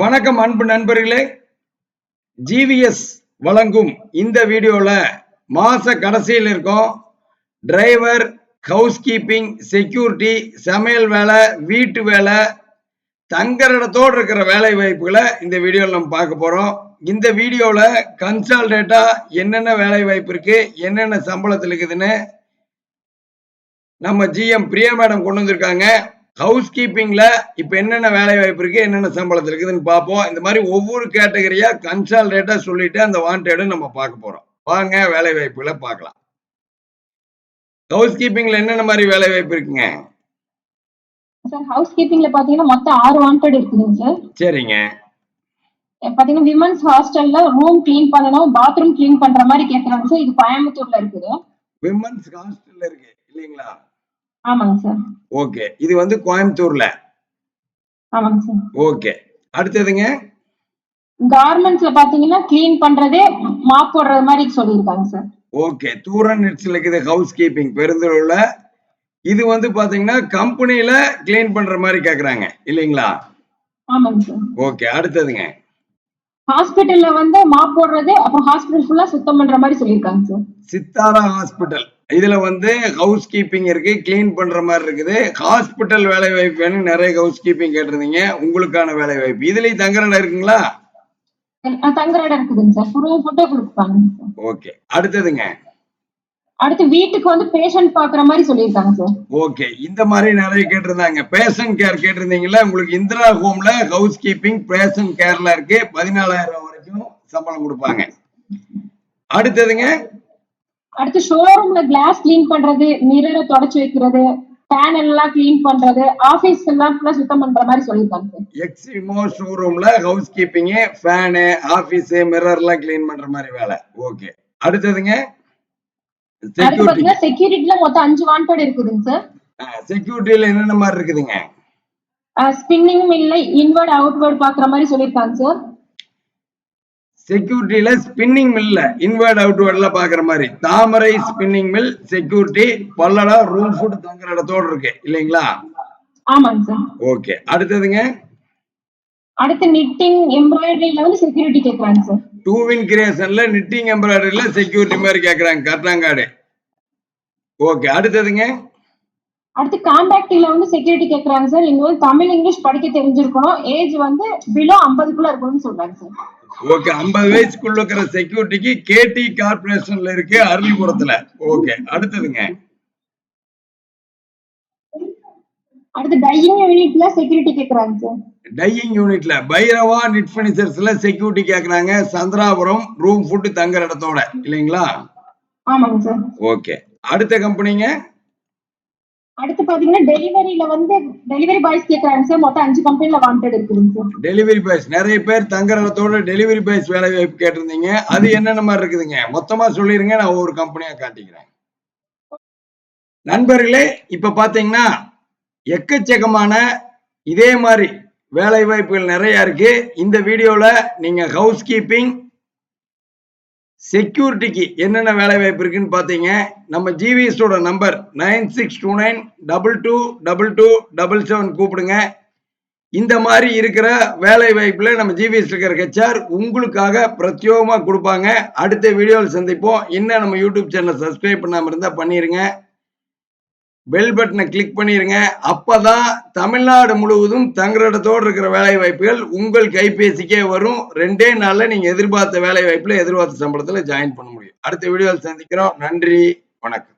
வணக்கம் அன்பு நண்பர்களே. ஜிவிஎஸ் வழங்கும் இந்த வீடியோல மாச கடைசியில் இருக்கோம். டிரைவர் ஹவுஸ் கீப்பிங் செக்யூரிட்டி சமையல் வேலை வீட்டு வேலை தங்குற இருக்கிற வேலை வாய்ப்புகளை இந்த வீடியோவில் நம்ம பார்க்க போறோம். இந்த வீடியோவில் கன்சால்டேட்டா என்னென்ன வேலை வாய்ப்பு இருக்கு என்னென்ன சம்பளத்தில் இருக்குதுன்னு நம்ம ஜிஎம் பிரியா மேடம் கொண்டு வந்திருக்காங்க. ஹவுஸ் கீப்பிங்ல இப்ப என்னென்ன வேலை வாய்ப்பு இருக்கு என்னென்ன சம்பளத்தில் இருக்குதுன்னு பார்ப்போம் இந்த மாதிரி ஒவ்வொரு கேட்டகரியா கன்சால்டேட்டா சொல்லிட்டு அந்த வாண்டடும் நம்ம பார்க்க போறோம். வாங்க வேலை வாய்ப்புகளை பார்க்கலாம். ஹவுஸ் கீப்பிங்ல என்னென்ன மாதிரி வேலை வாய்ப்பு இருக்குங்க? சார் ஹவுஸ் கீப்பிங்ல பாத்தீங்கன்னா மொத்தம் ஆறு வாண்டட் இருக்குதுங்க சார் சரிங்க. பாத்தீங்கன்னா விமன்ஸ் ஹாஸ்டல்ல ரூம் க்ளீன் பண்ணணும் பாத்ரூம் க்ளீன் பண்ற மாதிரி கேக்குறாங்க சார் இது கோயம்புத்தூர்ல இருக்குது. விமன்ஸ் ஹாஸ்டல்ல இருக்கு இல்லைங்களா? ஆமாங்க சார். ஓகே. இது வந்து கோயம்புத்தூர்ல. ஆமாங்க சார். ஓகே. அடுத்ததுங்க கார்மெண்ட்ஸ்ல பாத்தீங்கன்னா க்ளீன் பண்றதே மாப் போடுறது மாதிரி சொல்லியிருக்காங்க சார். ஓகே. தூரன் நெட்ஸ்ல இருக்குது ஹவுஸ் கீப்பிங் பெருந்தூர்ல இது வந்து பாத்தீங்கன்னா கம்பெனில க்ளீன் பண்ற மாதிரி கேக்குறாங்க. இல்லைங்களா? ஆமாங்க சார். ஓகே. அடுத்ததுங்க ஹாஸ்பிட்டல்ல வந்து மாப் போடுறது அப்புறம் ஹாஸ்பிட்டல் ஃபுல்லா சுத்தம் பண்ற மாதிரி சொல்லியிருக்காங்க சார். சித்தாரா ஹாஸ்பிட்டல் இதுல வந்து ஹவுஸ் கீப்பிங் இருக்கு க்ளீன் பண்ற மாதிரி இருக்குது. ஹாஸ்பிட்டல் வேலை வாய்ப்பு வேணும் நிறைய ஹவுஸ் கீப்பிங் கேட்டிருந்தீங்க. உங்களுக்கான வேலை வாய்ப்பு. இதுலயும் தங்குற இடம் இருக்குங்களா? ஓகே அடுத்ததுங்க? அடுத்து வீட்டுக்கு வந்து பேஷண்ட் பாக்குற மாதிரி சொல்லியிருக்காங்க சார். ஓகே இந்த மாதிரி நிறைய கேட்டிருந்தாங்க. பேஷன் கேர் கேட்டிருந்தீங்கல்ல உங்களுக்கு இந்திரா ஹோம்ல ஹவுஸ் கீப்பிங் பேஷன் கேர்ல இருக்கு. பதினாலாயிரம் வரைக்கும் சம்பளம் கொடுப்பாங்க. அடுத்ததுங்க? அடுத்து ஷோரூம்ல கிளாஸ் க்ளீன் பண்றது மிரரை தொடச்சு வைக்கிறது பேனல் எல்லாம் க்ளீன் பண்றது ஆபீஸ் எல்லாம் ஃபுல்லா சுத்தம் பண்ற மாதிரி சொல்லியிருக்காங்க சார். எக்ஸிமோ ஷோரூம்ல house keeping fan office mirror எல்லாம் கிளீன் பண்ற மாதிரி வேலை. ஓகே அடுத்ததுங்க செக்யூரிட்டில மொத்தம் அஞ்சு வாண்டட் இருக்குதுங்க சார். செக்யூரிட்டியில என்னென்ன மாதிரி இருக்குதுங்க? ஸ்பின்னிங் மில்ல இன்வர்ட் அவுட்வர்ட் பாக்குற மாதிரி சொல்லியிருக்காங்க சார். செக்யூரிட்டியில ஸ்பின்னிங் மில்ல இன்வர்ட் அவுட்வர்ட்ல பாக்குற மாதிரி. Thamarai spinning mill security Palladam room food தங்குற இடத்தோட இருக்கு. இல்லைங்களா? ஓகே அடுத்ததுங்க அடுத்து நிட்டிங் எம்ப்ராய்டரியில வந்து செக்யூரிட்டி கேக்குறாங்க சார். டூ வின் கிரியேஷன்ல நிட்டிங் எம்ப்ராய்டரியில செக்யூரிட்டி மாதிரி கேக்குறாங்க. கர்டாங்காடு ஓகே அடுத்ததுங்க அடுத்து காம்பேக்டில வந்து செக்யூரிட்டி கேக்குறாங்க சார். இங்க வந்து தமிழ் இங்கிலீஷ் படிக்க தெரிஞ்சிருக்கணும். ஏஜ் வந்து பிலோ ஐம்பதுக்குள்ள இருக்கணும்னு சொல்றாங்க சார். ஓகே ஐம்பது வயசுக்குள்ள இருக்கிற செக்யூரிட்டிக்கு கேடி கார்பரேஷன்ல இருக்கு அருள்புரத்துல ஓகே அடுத்ததுங்க. அடுத்து டையிங் யூனிட்ல செக்யூரிட்டி கேக்குறாங்க சார். டையிங் யூனிட்ல பைரவா நிட் பர்னிச்சர்ஸ்ல செக்யூரிட்டி கேக்குறாங்க. சந்திராபுரம் ரூம் ஃபுட் தங்குற இடத்தோட இல்லைங்களா? ஆமாங்க சார். ஓகே அடுத்த கம்பெனிங்க அடுத்து பாத்தீங்கன்னா டெலிவரியில வந்து டெலிவரி பாய்ஸ் கேக்குறாங்க சார். மொத்தம் அஞ்சு கம்பெனில வாண்டட் இருக்குதுங்க சார். டெலிவரி பாய்ஸ் நிறைய பேர் தங்குறதோட டெலிவரி பாய்ஸ் வேலை வாய்ப்பு கேட்டிருந்தீங்க. அது என்னென்ன மாதிரி இருக்குதுங்க? மொத்தமா சொல்லிருங்க. நான் ஒவ்வொரு கம்பெனியா காட்டிக்கிறேன். நண்பர்களே இப்ப பாத்தீங்கன்னா எக்கச்சக்கமான இதே மாதிரி வேலை வாய்ப்புகள் நிறைய இருக்கு. இந்த வீடியோல நீங்க ஹவுஸ் கீப்பிங் செக்யூரிட்டிக்கு என்னென்ன வேலை வாய்ப்பு இருக்குன்னு பார்த்தீங்க? நம்ம ஜிவிஎஸோட number nine six two nine double two double two double seven கூப்பிடுங்க. இந்த மாதிரி இருக்கிற வேலை வாய்ப்பில் நம்ம ஜிவிஎஸ் இருக்கிற ஹெச்ஆர் உங்களுக்காக பிரத்யோகமாக கொடுப்பாங்க. அடுத்த வீடியோவில் சந்திப்போம். இன்னும் நம்ம யூடியூப் சேனல் சப்ஸ்கிரைப் பண்ணாமல் இருந்தால் பண்ணிடுங்க பெல் பட்டனை கிளிக் பண்ணிருங்க. அப்பதான் தமிழ்நாடு முழுவதும் தங்குறடத்தோடு இருக்கிற வேலை வாய்ப்புகள் உங்கள் கைபேசிக்கே வரும். ரெண்டே நாளில் நீங்க எதிர்பார்த்த வேலை வாய்ப்பில் எதிர்பார்த்த சம்பளத்துல ஜாயின் பண்ண முடியும். அடுத்த வீடியோவில் சந்திக்கிறோம். நன்றி. வணக்கம்.